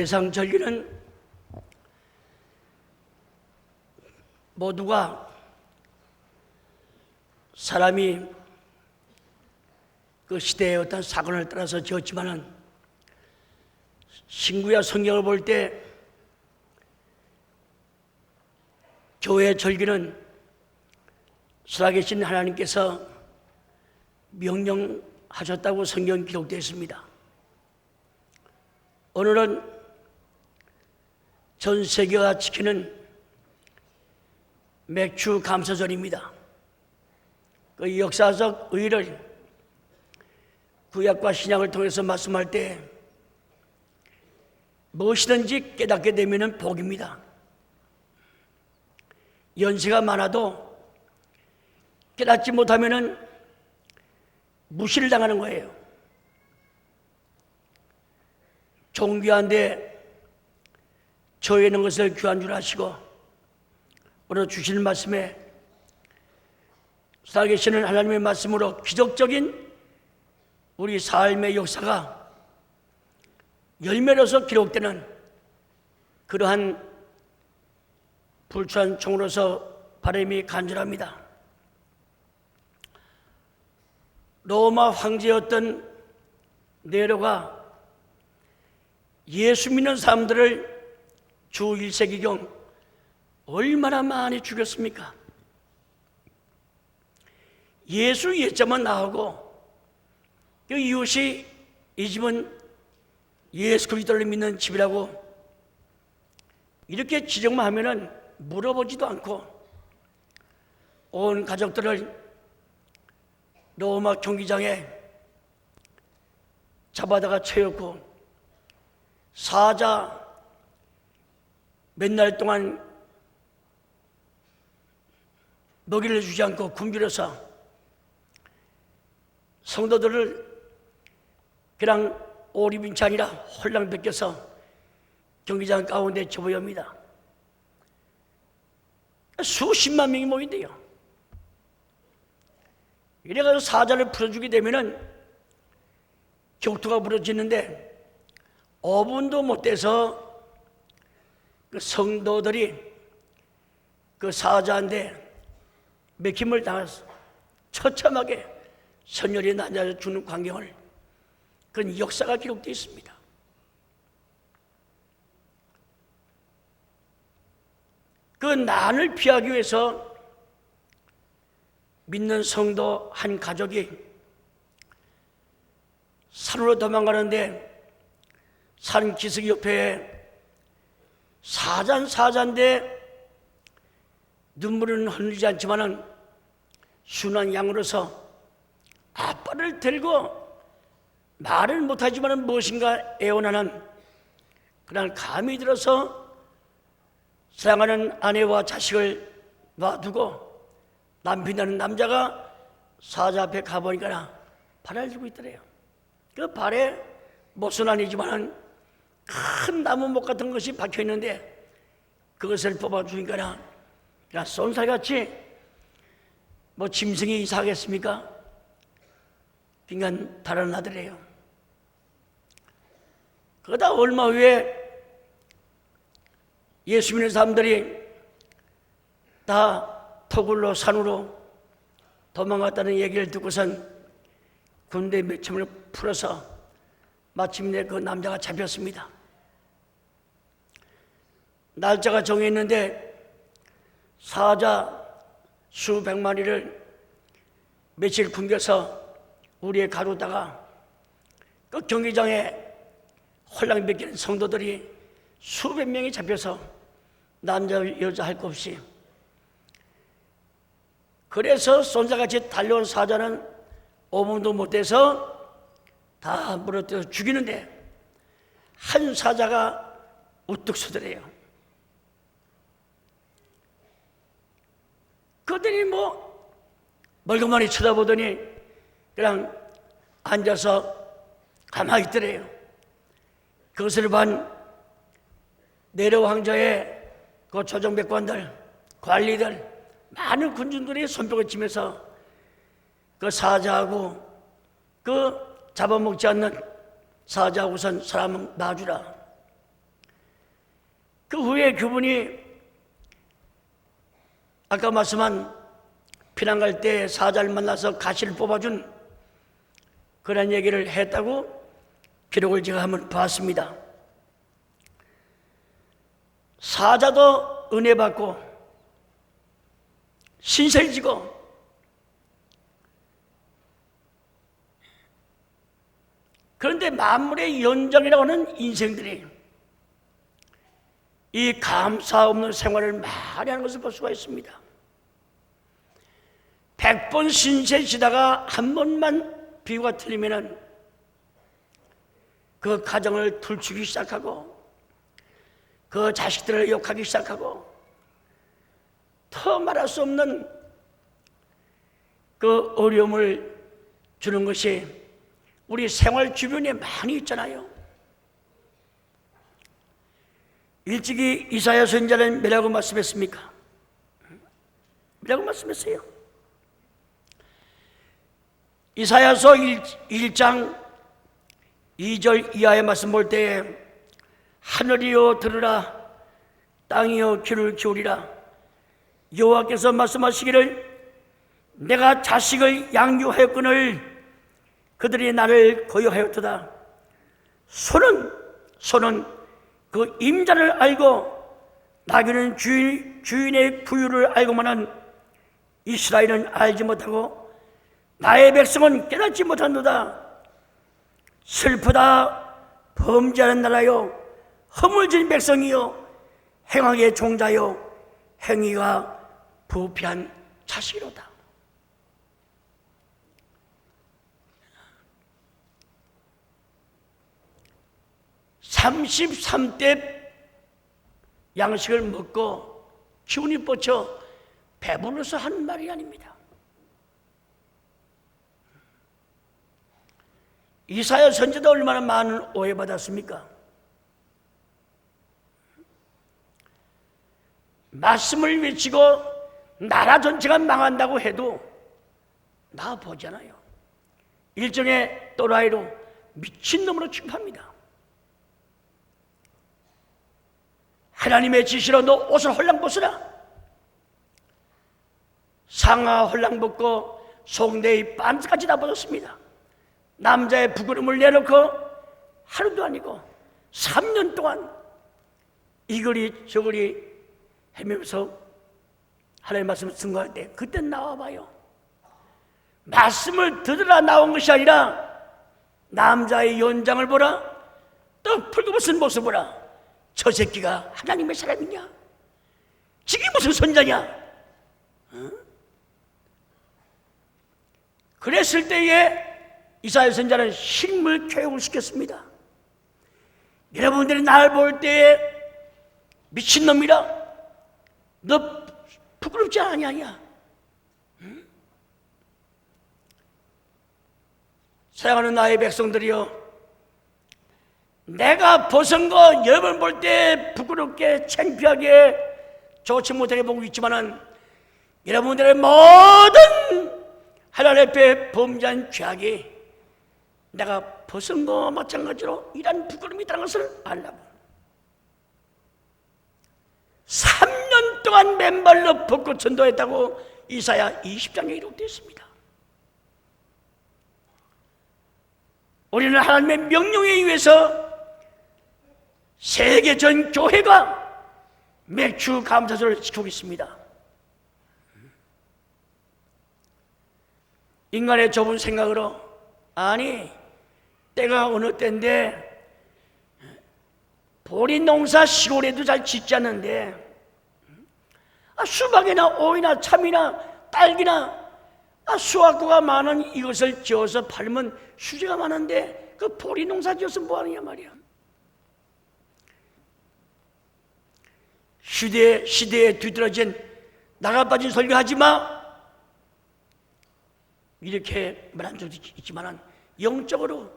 세상 전리는 모두가 사람이 그 시대의 어떤 사건을 따라서 지었지만은 신구야 성경을 볼 때 교회 절기는 살아계신 하나님께서 명령하셨다고 성경 기록되어 있습니다. 오늘은 전 세계가 지키는 맥주 감사절입니다. 그 역사적 의의를 구약과 신약을 통해서 말씀할 때 무엇이든지 깨닫게 되면 복입니다. 연세가 많아도 깨닫지 못하면 무시를 당하는 거예요. 종귀한데 저에 있는 것을 귀한 줄 아시고 오늘 주시는 말씀에 살아계시는 하나님의 말씀으로 기적적인 우리 삶의 역사가 열매로서 기록되는 그러한 불출한 총으로서 바람이 간절합니다. 로마 황제였던 네로가 예수 믿는 사람들을 주 1세기경 얼마나 많이 죽였습니까? 예수 예자만 나오고 그 이웃이 이 집은 예수 그리스도를 믿는 집이라고 이렇게 지적만 하면은 물어보지도 않고 온 가족들을 로마 경기장에 잡아다가 채웠고 사자 몇 날 동안 먹이를 주지 않고 굶주려서 성도들을 그냥 오리빈치 아니라 홀랑 벗겨서 경기장 가운데 쳐보입니다. 수십만 명이 모인대요. 이래가지고 사자를 풀어주게 되면은 격투가 벌어지는데 5분도 못 돼서 그 성도들이 그 사자한테 맥힘을 당해서 처참하게 선열이 낮아 주는 광경을 그런 역사가 기록되어 있습니다. 그 난을 피하기 위해서 믿는 성도 한 가족이 산으로 도망가는데 산 기슭 옆에 사잔 사잔데 눈물은 흘리지 않지만은 순한 양으로서 아빠를 들고 말을 못하지만 무엇인가 애원하는 그날 감이 들어서 사랑하는 아내와 자식을 놔두고 남편이라는 남자가 사자 앞에 가보니까 발을 들고 있더래요. 그 발에 못은 아니지만 큰 나무목 같은 것이 박혀 있는데 그것을 뽑아주니까 그냥 쏜살같이 뭐 짐승이 이사하겠습니까? 빙간 달아나더래요. 그러다 얼마 후에 예수 믿는 사람들이 다 터굴로 산으로 도망갔다는 얘기를 듣고선 군대 매침을 풀어서 마침내 그 남자가 잡혔습니다. 날짜가 정해 있는데 사자 수백 마리를 며칠 굶겨서 우리의 가루다가 그 경기장에 홀랑 벗기는 성도들이 수백 명이 잡혀서 남자 여자 할 것 없이 그래서 손자같이 달려온 사자는 5분도 못 돼서 다 물어뜯어 죽이는데 한 사자가 우뚝 서더래요. 그들이 뭐 멀고만이 쳐다보더니 그냥 앉아서 가만히 있더래요. 그것을 반 내려 황제의 그 조정백관들, 관리들, 많은 군중들이 손뼉을 치면서 그 사자하고 그 잡아먹지 않는 사자하고선 사람은 놔주라. 그 후에 그분이 아까 말씀한 피난 갈 때 사자를 만나서 가시를 뽑아준 그런 얘기를 했다고 기록을 제가 한번 봤습니다. 사자도 은혜 받고 신세를 지고 그런데 만물의 연장이라고 하는 인생들이 이 감사 없는 생활을 많이 하는 것을 볼 수가 있습니다. 백번 신세 지다가 한 번만 비유가 틀리면은 그 가정을 들추기 시작하고 그 자식들을 욕하기 시작하고 더 말할 수 없는 그 어려움을 주는 것이 우리 생활 주변에 많이 있잖아요. 일찍이 이사야 선자는 뭐라고 말씀했습니까? 뭐라고 말씀했어요? 이사야서 1, 장 2절 이하의 말씀 볼 때에 하늘이여 들으라 땅이여 귀를 기울이라 여호와께서 말씀하시기를 내가 자식을 양육하였거늘 그들이 나를 거역하였도다. 소는 소는 그 임자를 알고 나귀는 주인, 주인의 부유를 알고만은 이스라엘은 알지 못하고 나의 백성은 깨닫지 못한도다. 슬프다 범죄하는 나라요. 허물진 백성이요. 행악의 종자요. 행위가 부패한 자식이로다 33대 양식을 먹고 기운이 뻗쳐 배불러서 하는 말이 아닙니다. 이사야 선지도 얼마나 많은 오해받았습니까? 말씀을 외치고 나라 전체가 망한다고 해도 나 보잖아요. 일종의 또라이로 미친놈으로 취급합니다. 하나님의 지시로 너 옷을 홀랑 벗으라. 상하 홀랑 벗고 속내의 빤스까지 다 벗었습니다. 남자의 부끄러움을 내놓고 하루도 아니고 3년 동안 이거리 저거리 헤매면서 하나님의 말씀을 증거할 때 그때 나와봐요. 말씀을 들으라 나온 것이 아니라 남자의 연장을 보라 또 풀고 벗은 모습 보라 저 새끼가 하나님의 사람이냐? 지게 무슨 선자냐? 어? 그랬을 때에 이사야 선자는 식물 교육을 시켰습니다. 여러분들이 날 볼 때에 미친놈이라 너 부끄럽지? 응? 사랑하는 나의 백성들이여 내가 벗은 거 여러분 볼 때 부끄럽게 창피하게 좋지 못하게 보고 있지만은 여러분들의 모든 하나님 앞에 범죄한 죄악이 내가 벗은 거 마찬가지로 이런 부끄러움이 있다는 것을 알라고. 3년 동안 맨발로 벗고 전도했다고 이사야 20장에 기록되어 있습니다. 우리는 하나님의 명령에 의해서 세계 전 교회가 맥주 감사절을 지키고 있습니다. 인간의 좁은 생각으로 아니 때가 어느 때인데 보리 농사 시골에도 잘 짓지 않는데 아, 수박이나 오이나 참이나 딸기나 아, 수확고가 많은 이것을 지어서 팔면 수제가 많은데 그 보리 농사 지어서 뭐하느냐 말이야 시대, 시대에 뒤떨어진 나가 빠진 설교 하지 마! 이렇게 말한 적도 있지만 영적으로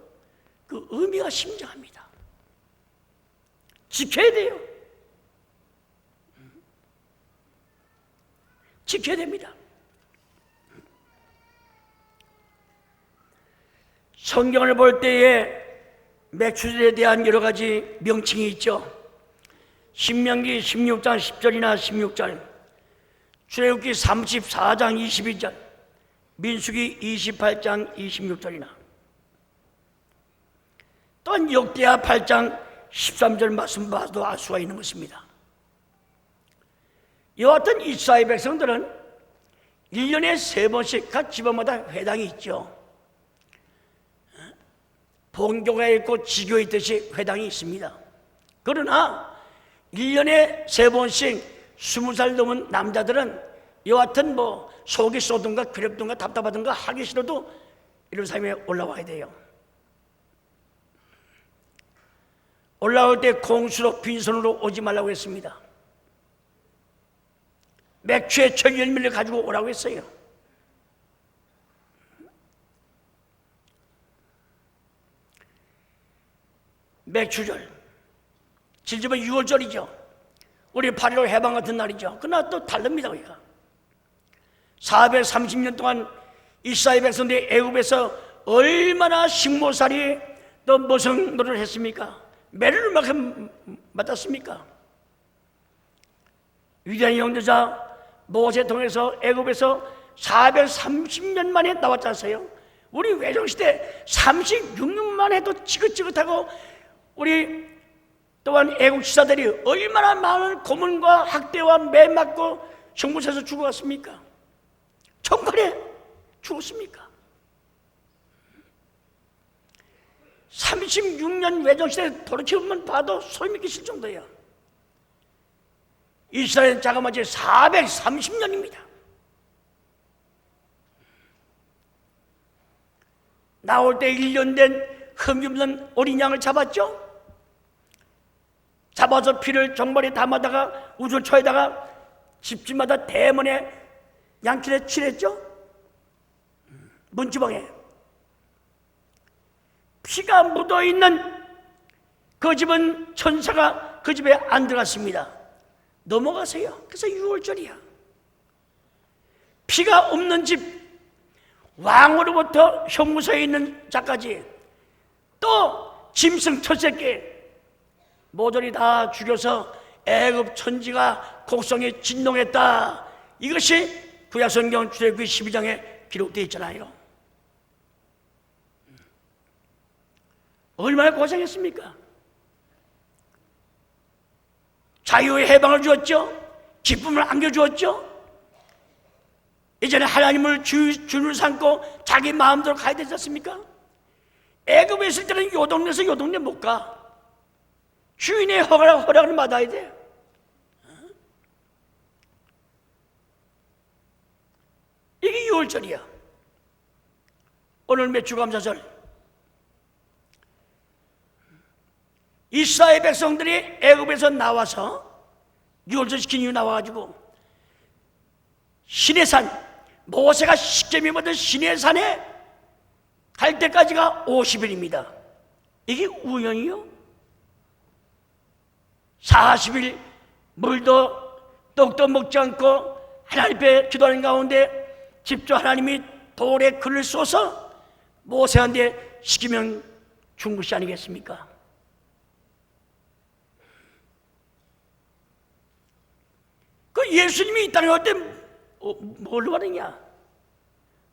그 의미가 심장합니다. 지켜야 돼요. 지켜야 됩니다. 성경을 볼 때에 매출에 대한 여러 가지 명칭이 있죠. 신명기 16장 10절이나 16절, 출애굽기 34장 22절, 민수기 28장 26절이나 또한 역대하 8장 13절 말씀 봐도 알 수가 있는 것입니다. 이와 같은 이스라엘 백성들은 1년에 세 번씩 각 집안마다 회당이 있죠. 본교가 있고 지교 있듯이 회당이 있습니다. 그러나 1년에 세 번씩 20살 넘은 남자들은 같은 뭐 속이 쏟든가 괴롭든가 답답하든가 하기 싫어도 이런 삶에 올라와야 돼요. 올라올 때 공수로 빈손으로 오지 말라고 했습니다. 맥주의 철 열매를 가지고 오라고 했어요. 맥주절. 질집은 6월절이죠. 우리 8.15 해방 같은 날이죠. 그러나 또 다릅니다, 우리가. 430년 동안 이스라엘 백성들이 애굽에서 얼마나 식모살이 또 모성 노릇을 했습니까? 매를 만큼 맞았습니까? 위대한 영도자 모세 통해서 애굽에서 430년 만에 나왔지 않어요? 우리 외종시대 36년 만에도 지긋지긋하고 우리 또한 애국 지사들이 얼마나 많은 고문과 학대와 매 맞고 정부에서 죽어갔습니까? 정권에 죽었습니까? 36년 외정시대 돌이켜보면 봐도 소름이 끼칠 정도예요. 이스라엘 자그마치 430년입니다. 나올 때 1년 된 흠기 없는 어린 양을 잡았죠? 잡아서 피를 정발에 담아다가 우주초에다가 집집마다 대문에 양길에 칠했죠? 문지방에 피가 묻어 있는 그 집은 천사가 그 집에 안 들어갔습니다. 넘어가세요. 그래서 6월절이야. 피가 없는 집, 왕으로부터 형무소에 있는 자까지 또 짐승 첫새끼 모조리 다 죽여서 애굽 천지가 곡성에 진동했다. 이것이 구약성경 출애굽기 12장에 기록되어 있잖아요. 얼마나 고생했습니까? 자유의 해방을 주었죠. 기쁨을 안겨주었죠. 이제는 하나님을 주, 주를 삼고 자기 마음대로 가야 되지 않습니까? 애굽에 있을 때는 요 동네에서 요 동네 못 가. 주인의 허락, 허락을 받아야 돼. 이게 6월절이야. 오늘 매주감사절. 이스라엘 백성들이 애굽에서 나와서 유월절 시킨 이유 나와가지고 신의 산 모세가 십계명 받은 신의 산에 갈 때까지가 50일입니다. 이게 우연이요? 40일 물도 떡도 먹지 않고 하나님 앞에 기도하는 가운데 집주 하나님이 돌에 글을 쏘서 모세한테 시키면 준 것이 아니겠습니까? 그 예수님이 있다는 것 때문에 어, 뭘로 하느냐?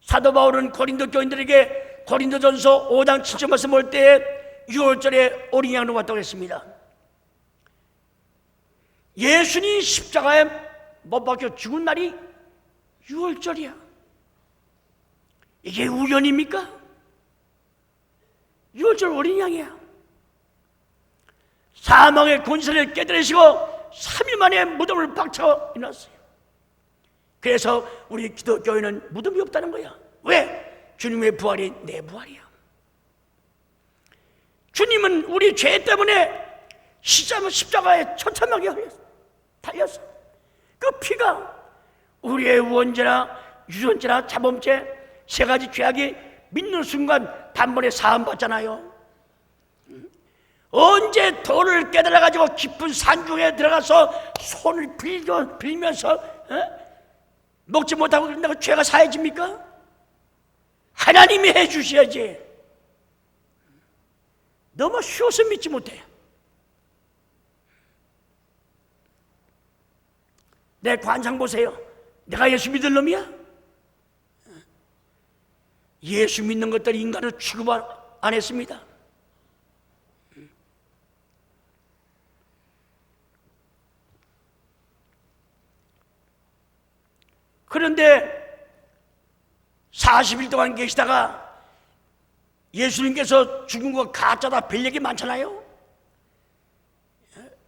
사도 바울은 고린도 교인들에게 고린도전서 5장 7절 말씀 볼때 6월절에 어린 양으로 왔다고 했습니다. 예수님 십자가에 못 박혀 죽은 날이 6월절이야. 이게 우연입니까? 6월절 어린 양이야. 사망의 권세를 깨뜨리시고 3일 만에 무덤을 박쳐 일어났어요. 그래서 우리 기독교회는 무덤이 없다는 거야. 왜? 주님의 부활이 내 부활이야. 주님은 우리 죄 때문에 십자가에 처참하게 달렸어. 그 피가 우리의 원죄나 유전죄나 자범죄 세 가지 죄악이 믿는 순간 단번에 사함 받잖아요. 언제 도를 깨달아 가지고 깊은 산중에 들어가서 손을 빌겨, 빌면서 어? 먹지 못하고 그런다고 죄가 사해집니까? 하나님이 해 주셔야지. 너무 쉬워서 믿지 못해. 내 관상 보세요. 내가 예수 믿을 놈이야? 예수 믿는 것들이 인간을 취급 안 했습니다. 그런데 40일 동안 계시다가 예수님께서 죽은 거 가짜다 별 얘기 많잖아요.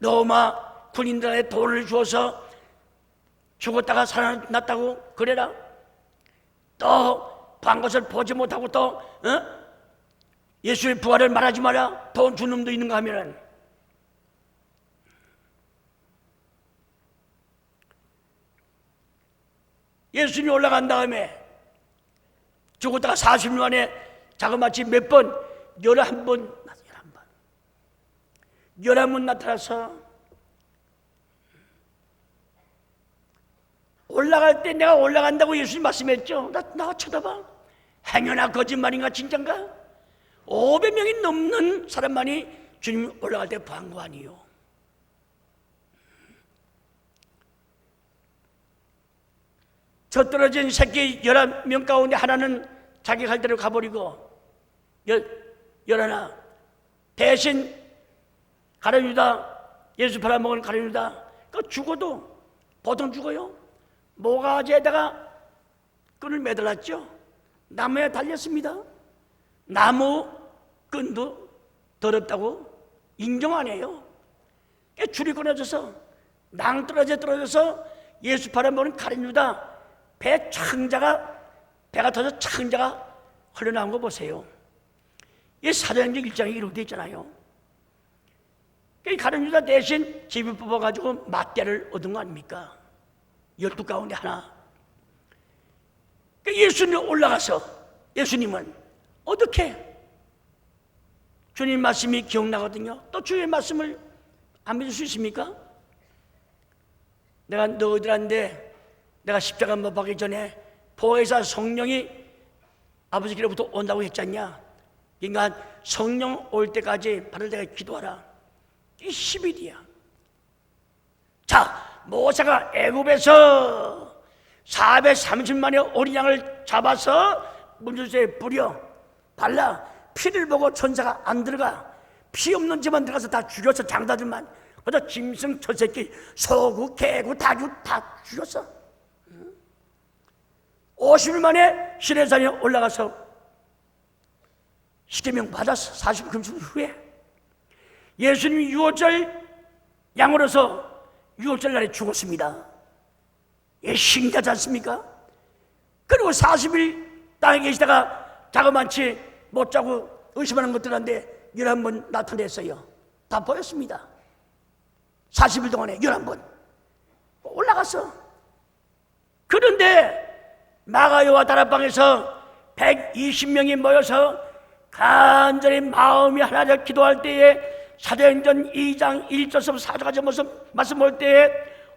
로마 군인들한테 돈을 주어서 죽었다가 살아났다고 그래라. 또반 것을 보지 못하고 또 어? 예수의 부활을 말하지 마라. 돈준 놈도 있는가 하면은 예수님이 올라간 다음에 죽었다가 40일 만에 자그마치 몇 번? 열한 번, 열한 번. 열한 번 나타나서 올라갈 때 내가 올라간다고 예수님 말씀했죠. 나, 나 쳐다봐. 행여나 거짓말인가 진짠가? 500명이 넘는 사람만이 주님 올라갈 때 보한 거 아니요. 저 떨어진 새끼 11명 가운데 하나는 자기 갈 대로 가버리고 열, 열하나 대신 가룟유다 예수 팔아먹은 가룟유다 그 죽어도 보통 죽어요 모가지에다가 끈을 매달았죠 나무에 달렸습니다 나무 끈도 더럽다고 인정 안 해요 줄이 끊어져서 낭떠러져 떨어져서 예수 팔아먹은 가룟유다 배 창자가 배가 터져 창자가 흘러나온 거 보세요. 이 사도행전 1장에 이렇게 되어 있잖아요. 가룟 유다 대신 집을 뽑아가지고 맞대를 얻은 거 아닙니까? 열두 가운데 하나. 예수님 올라가서 예수님은 어떻게 주님 말씀이 기억나거든요. 또 주의 말씀을 안 믿을 수 있습니까? 내가 너희들한테 내가 십자가 못 박기 전에 보혜사 성령이 아버지께로부터 온다고 했잖냐? 그러니까 성령 올 때까지 받을 때가 기도하라. 이 10일이야. 자, 모세가 애굽에서 430만의 어린 양을 잡아서 문주수에 뿌려 발라 피를 보고 천사가 안 들어가 피 없는 집만 들어가서 다 죽였어 장다들만 그저 짐승 저 새끼 소구 개구 다구 다 죽였어. 50일 만에 시내산에 올라가서 십계명 받았어. 40금수 후에. 예수님이 유월절 양으로서 유월절 날에 죽었습니다. 예, 신기하지 않습니까? 그리고 40일 땅에 계시다가 자그만치 못 자고 의심하는 것들한테 11번 나타냈어요. 다 보였습니다. 40일 동안에 11번. 올라갔어. 그런데 마가요와 다락방에서 120명이 모여서 간절히 마음이 하나 되어 기도할 때에 사도행전 2장 1절서 4절까지 모습 말씀 볼 때에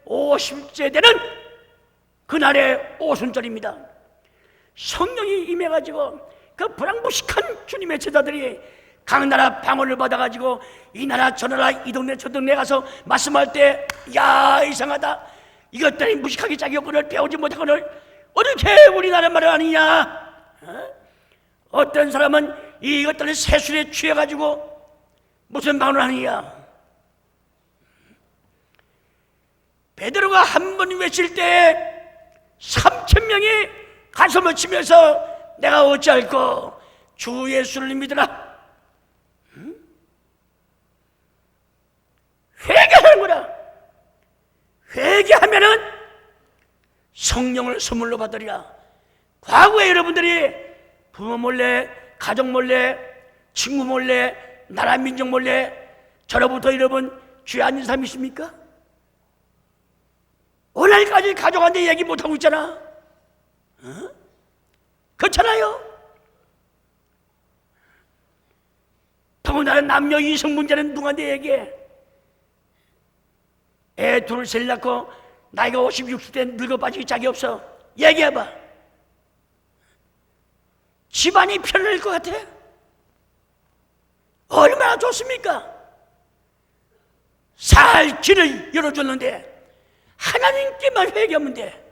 50째 되는 그날의 오순절입니다. 성령이 임해가지고 그 불황무식한 주님의 제자들이 각 나라 방언을 받아가지고 이 나라 저 나라 이 동네 저 동네 가서 말씀할 때 야 이상하다 이것들이 무식하게 자기 욕을 배우지 못하거늘 어떻게 우리나라 말을 아니냐? 어? 떤 사람은 이것들을 세술에 취해가지고 무슨 하느냐? 베드로가 한 번 외칠 때 3천 명이 가슴을 치면서 내가 어찌할꼬 주 예수를 믿으라. 회개하는 거라. 회개하면은 성령을 선물로 받으리라. 과거에 여러분들이 부모 몰래, 가족 몰래, 친구 몰래, 나라 민족 몰래 저로부터 여러분 죄 아닌 사람 있습니까? 오늘까지 가족한테 얘기 못하고 있잖아. 어? 그렇잖아요. 더군다나 남녀 이성 문제는 누구한테 얘기해? 애 둘을 셋 낳고 나이가 50, 60대 늙어 빠지기 짝이 없어. 얘기해봐. 집안이 편할 것 같아? 얼마나 좋습니까? 살 길을 열어줬는데 하나님께만 회개하면 돼.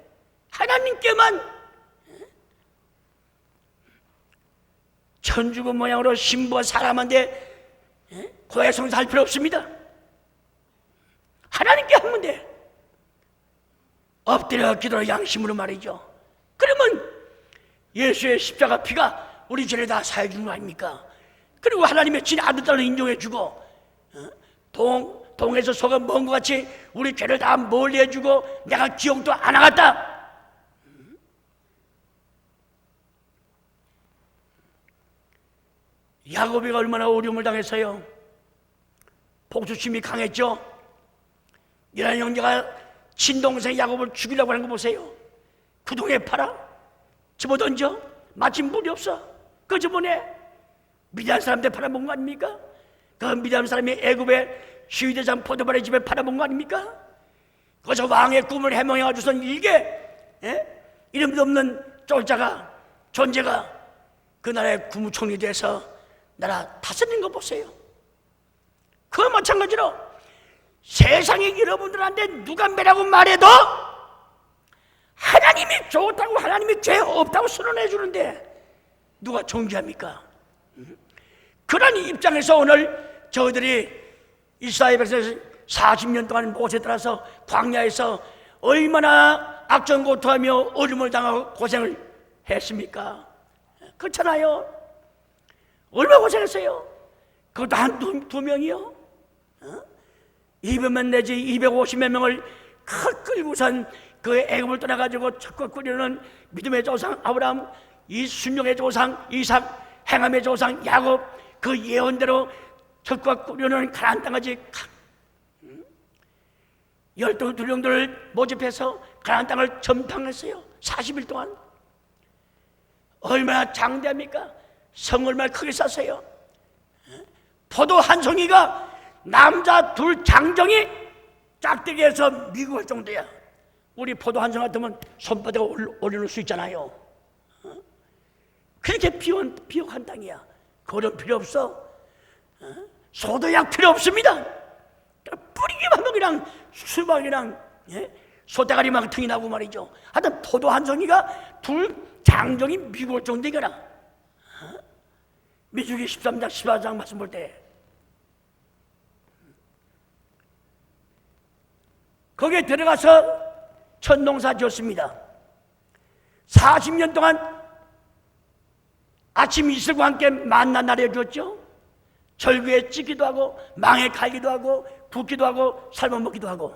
하나님께만 천주교 모양으로 신부가 사람한테 고해성사 할 필요 없습니다. 하나님께 하면 돼. 엎드려 기도로 양심으로 말이죠. 그러면 예수의 십자가 피가 우리 죄를 다 사해 주는 거 아닙니까? 그리고 하나님의 진 아들 딸을 인정해 주고 어? 동 동에서 소가 먼 것 같이 우리 죄를 다 멀리 해주고 내가 기억도 안 하겠다. 야곱이가 얼마나 어려움을 당했어요. 복수심이 강했죠. 이런 형제가 친동생 야곱을 죽이려고 하는 거 보세요. 그 동에 팔아 집어던져 마침 물이 없어 그 저번에 미디안 사람들 팔아먹은 거 아닙니까? 그 미디안 사람이 애굽의 시위대장 포도발의 집에 팔아먹은 거 아닙니까? 거기서 왕의 꿈을 해몽해가지고선 이게 예? 이름도 없는 쫄자가 존재가 그 나라의 국무총리 돼서 나라 다스리는 거 보세요. 그 마찬가지로 세상에 여러분들한테 누가 매라고 말해도 하나님이 좋다고 하나님이 죄 없다고 선언해 주는데 누가 존재합니까? 그런 입장에서 오늘 저희들이 이스라엘 백성에서 40년 동안 모세 따라서 광야에서 얼마나 악전고투하며 어려움을 당하고 고생을 했습니까? 그렇잖아요. 얼마나 고생했어요? 그것도 한 두, 두 명이요? 어? 200만 내지 250몇 명을 크 끌고선 그 애굽을 떠나가지고 첫것 꾸리는 믿음의 조상 아브라함, 이 순종의 조상 이삭, 행함의 조상 야곱 그 예언대로 첫것 꾸리는 가나안 땅까지 열두 두령들을 모집해서 가나안 땅을 점탕했어요. 40일 동안 얼마나 장대합니까? 성 얼마나 크게 쌌어요. 포도 한 송이가 남자 둘 장정이 짝대기에서 미국 할 정도야. 우리 포도 한송 같으면 손바닥에 올려놓을 수 있잖아요. 어? 그렇게 비옥한, 비옥한 땅이야. 거름 필요 없어. 어? 소도약 필요 없습니다. 뿌리기만 하면 그냥 수박이랑 예? 소대가리만 틈이 나고 말이죠. 하여튼 포도 한 송이가 둘 장정이 미국 올 정도이거라. 어? 미주기 13장 14장 말씀 볼 때. 거기에 들어가서 첫 농사 지었습니다. 40년 동안 아침 이슬과 함께 만나 나려줬죠. 절구에 찌기도 하고 망에 갈기도 하고 붓기도 하고 삶아 먹기도 하고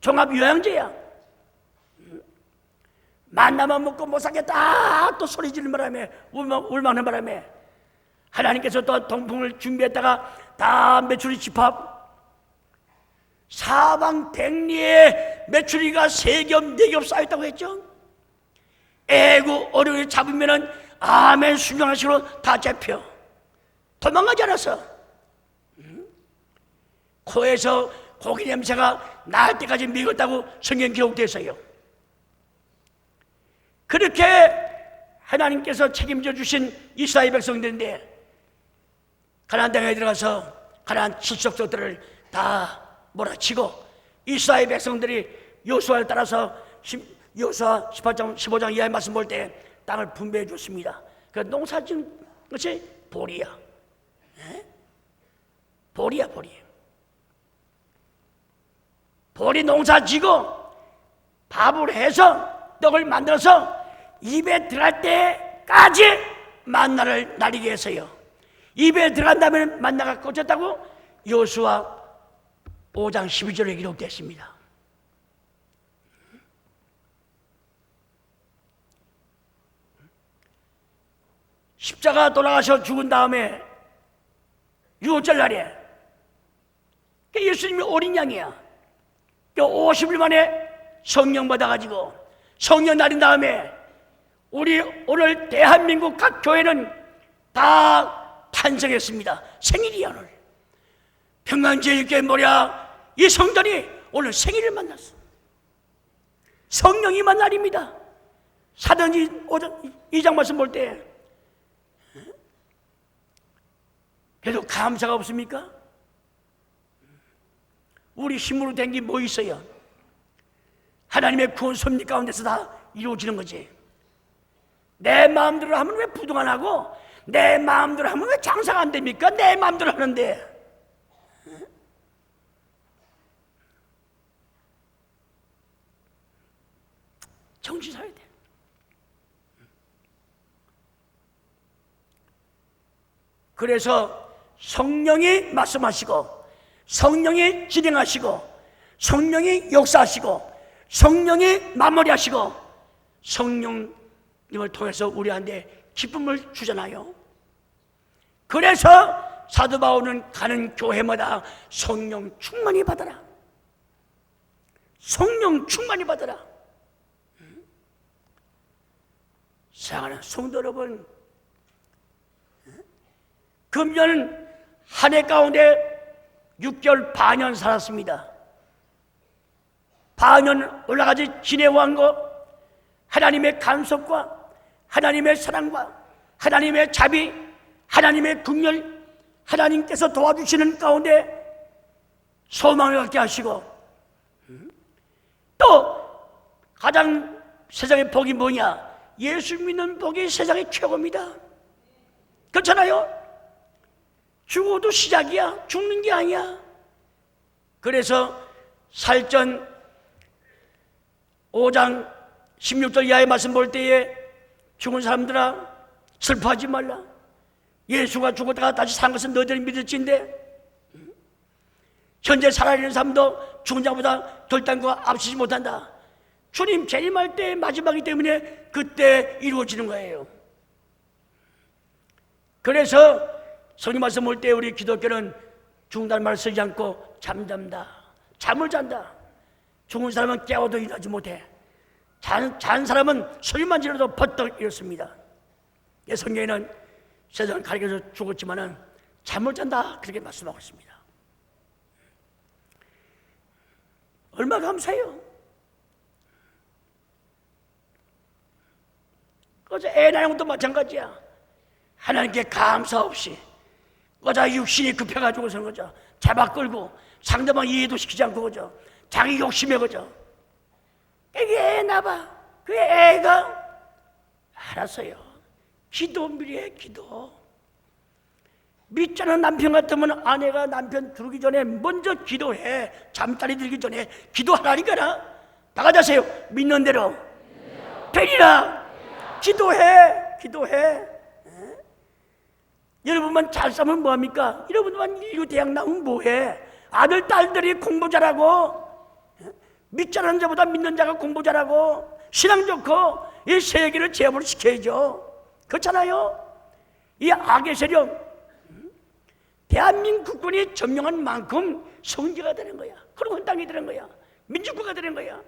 종합 요양제야. 만나만 먹고 못 살겠다 또 소리 지르는 바람에 울만, 울만한 바람에 하나님께서 또 동풍을 준비했다가 다 매출이 집합 사방 백리에 매출이가 세 겹, 네 겹 쌓였다고 했죠. 애고 어려움을 잡으면은 아멘 순종하시로 다 잡혀. 도망가지 않았어. 음? 코에서 고기 냄새가 날 때까지 미었다고 성경 기록돼서요. 그렇게 하나님께서 책임져 주신 이스라엘 백성들인데 가나안 땅에 들어가서 가나안 칠석들을 다 몰아치고 이스라엘 백성들이 요수아를 따라서 요수아 18장 15장 이하의 말씀 볼 때 땅을 분배해 줬습니다. 그 농사 지은 것이 보리야. 에? 보리야 보리. 보리 농사 지고 밥을 해서 떡을 만들어서 입에 들어갈 때까지 만나를 날리게 해서요. 입에 들어간 다음에 만나가 꽂혔다고 요수아 5장 12절에 기록됐습니다. 십자가 돌아가셔 죽은 다음에 유월절 날에 그 예수님이 어린 양이야. 50일 그 만에 성령 받아가지고 성령 날인 다음에 우리 오늘 대한민국 각 교회는 다 탄생했습니다. 생일이야 오늘. 평안제일교회 모략 이 성전이 오늘 생일을 만났어. 성령이 만날입니다. 사도행전 2장 말씀 볼 때. 그래도 감사가 없습니까? 우리 힘으로 된 게 뭐 있어요? 하나님의 구원 섭리 가운데서 다 이루어지는 거지. 내 마음대로 하면 왜 부동 안 하고 내 마음대로 하면 왜 장사가 안 됩니까? 내 마음대로 하는데. 정신 차려야 돼. 그래서 성령이 말씀하시고 성령이 진행하시고 성령이 역사하시고 성령이 마무리하시고 성령님을 통해서 우리한테 기쁨을 주잖아요. 그래서 사도 바울은 가는 교회마다 성령 충만히 받아라. 성령 충만히 받아라. 사랑하는 성도 여러분, 금년 한 해 가운데 6개월 반년 살았습니다. 반년 올라가지 지내온 것, 하나님의 간섭과 하나님의 사랑과 하나님의 자비, 하나님의 긍휼, 하나님께서 도와주시는 가운데 소망을 갖게 하시고 또 가장 세상의 복이 뭐냐? 예수 믿는 복이 세상의 최고입니다. 그렇잖아요? 죽어도 시작이야. 죽는 게 아니야. 그래서 살전 5장 16절 이하의 말씀 볼 때에 죽은 사람들아 슬퍼하지 말라. 예수가 죽었다가 다시 산 것은 너희들이 믿을지인데 현재 살아있는 사람도 죽은 자보다 결단과 앞서지 못한다. 주님 재림할 때 마지막이기 때문에 그때 이루어지는 거예요. 그래서 성님 말씀 볼 때 우리 기독교는 죽는다는 말을 쓰지 않고 잠잠다. 잠을 잔다. 죽은 사람은 깨워도 일하지 못해. 잔, 잔 사람은 소리만 지르도 버떡 일었습니다. 예, 성경에는 세상을 가리켜서 죽었지만은 잠을 잔다. 그렇게 말씀하고 있습니다. 얼마 감사해요. 그래서 애 낳는 것도 마찬가지야. 하나님께 감사 없이 거자 육신이 급해가지고서는 거죠. 잡아 끌고 상대방 이해도 시키지 않고 그죠. 자기 욕심에 그죠. 이게 애 낳아. 그 애가 알았어요. 기도 미리 해 기도. 믿자는 남편 같으면 아내가 남편 들기 전에 먼저 기도해. 잠자리 들기 전에 기도하라니까나. 나가자세요. 믿는 대로. 되리라. 기도해. 기도해. 에? 여러분만 잘 싸면 뭐합니까? 여러분만 인류 대학 나오면 뭐해? 아들, 딸들이 공부 잘하고, 않는 자보다 믿는 자가 공부 잘하고, 신앙 좋고, 이 세계를 제압을 시켜야죠. 그렇잖아요? 이 악의 세력, 대한민국 국군이 점령한 만큼 성지가 되는 거야. 그리고 헌당이 되는 거야. 민주국가 되는 거야.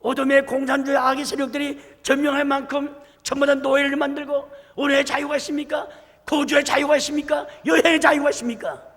오돔의 공산주의 악의 세력들이 점령할 만큼 전부 다 노예를 만들고 은혜의 자유가 있습니까? 거주의 자유가 있습니까? 여행의 자유가 있습니까?